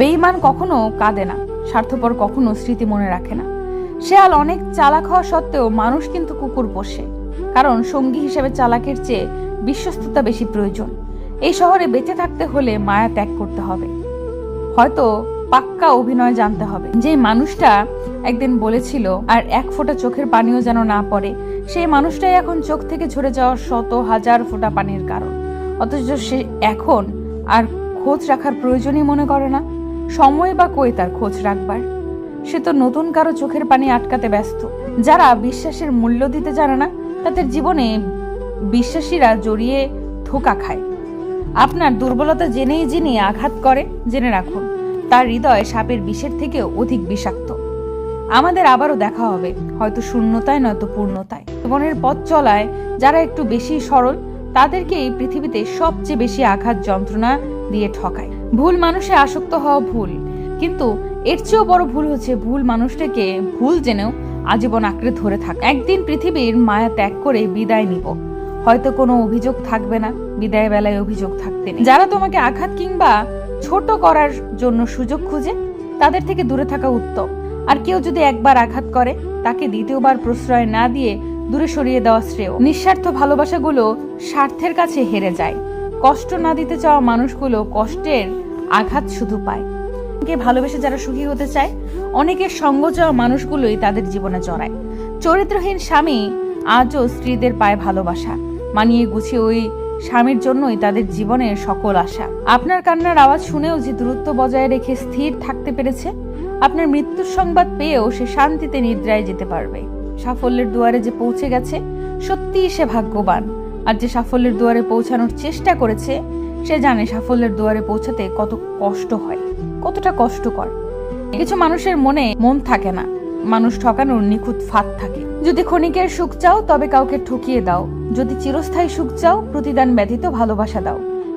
বেঈমান কখনো কাঁদে না, স্বার্থপর কখনো স্মৃতি মনে রাখে না। শেয়াল অনেক চালাক হওয়া সত্ত্বেও মানুষ কিন্তু কুকুর পোষে, কারণ সঙ্গী হিসেবে চালাকের চেয়ে বিশ্বস্ততা বেশি প্রয়োজন। এই শহরে বেঁচে থাকতে হলে মায়া ত্যাগ করতে হবে। হয়তো পাক্কা অভিনয় জানতে হবে। যে মানুষটা একদিন বলেছিল, আর এক ফোঁটা চোখের পানিও যেন না পড়ে। সেই মানুষটাই এখন চোখ থেকে ঝরে যাওয়া শত হাজার ফোঁটা পানির কারণ। অথচ সে এখন আর খোঁজ রাখার প্রয়োজনই মনে করে না। সময় বা কই তার খোঁজ রাখবার? সে তো নতুন কারও চোখের পানি আটকাতে ব্যস্ত। যারা বিশ্বাসের মূল্য দিতে জানে না, তাদের জীবনে বিশ্বাসীরা জড়িয়ে ধোকা খায়। আপনার দুর্বলতা জেনেই যিনি আঘাত করে, জেনে রাখুন, তার হৃদয় সাপের বিষের থেকেও অধিক বিষাক্ত। আমাদের আবারও দেখা হবে, হয়তো শূন্যতায় নয়তো পূর্ণতায়। জীবনের পথ চলায় যারা একটু বেশি সরল, তাদেরকে এই পৃথিবীতে সবচেয়ে বেশি আঘাত যন্ত্রণা দিয়ে ঠকায়। ভুল মানুষে আসক্ত হওয়া ভুল। কিন্তু এর চেয়েও বড় ভুল হচ্ছে ভুল মানুষটাকে ভুল জেনেও আজীবন আঁকড়ে ধরে থাকা। একদিন পৃথিবীর মায়া ত্যাগ করে বিদায় নিব। হয়তো কোনো অভিযোগ থাকবে না, বিদায় বেলায় অভিযোগ থাকতে নেই। যারা তোমাকে আঘাত কিংবা ছোট করার জন্য সুযোগ খুঁজে, তাদের থেকে দূরে থাকা উত্তম। আর কেউ যদি একবার আঘাত করে, তাকে দ্বিতীয়বার প্রশ্রয় না দিয়ে দূরে সরিয়ে দেওয়া শ্রেয়। নিঃস্বার্থ ভালোবাসাগুলো স্বার্থের কাছে হেরে যায়। কষ্ট না দিতে চাওয়া মানুষগুলো কষ্টের আঘাত শুধু পায়। কে ভালোবেসে যারা সুখী হতে চায় অনেকের সঙ্গ চাওয়া মানুষগুলোই তাদের জীবনে জড়ায়। চরিত্রহীন স্বামী আজও স্ত্রীদের পায় ভালোবাসা, মানিয়ে গুছিয়ে ওই স্বামীর জন্যই তাদের জীবনের সকল আশা। আপনার কান্নার আওয়াজ শুনেও যে দূরত্ব বজায় রেখে স্থির থাকতে পেরেছে, আপনার মৃত্যুর সংবাদ পেয়েও সে শান্তিতে নিদ্রায় যেতে পারবে। সাফল্যের দুয়ারে যে পৌঁছে গেছে, সত্যিই সে ভাগ্যবান। আর যে সাফল্যের দুয়ারে পৌঁছানোর চেষ্টা করেছে, সে জানে সাফল্যের দুয়ারে পৌঁছাতে কত কষ্ট হয়, কতটা কষ্টকর। কিছু মানুষের মনে মন থাকে না, মানুষ ঠকানোর নিখুঁত ফাঁদ থাকে। যদি ক্ষণিকের সুখ চাও, তবে কাউকে ঠকিয়ে দাও। যদি চিরস্থায়ী সুখ চাও, প্রতিদান ব্যতীত ভালোবাসা দাও।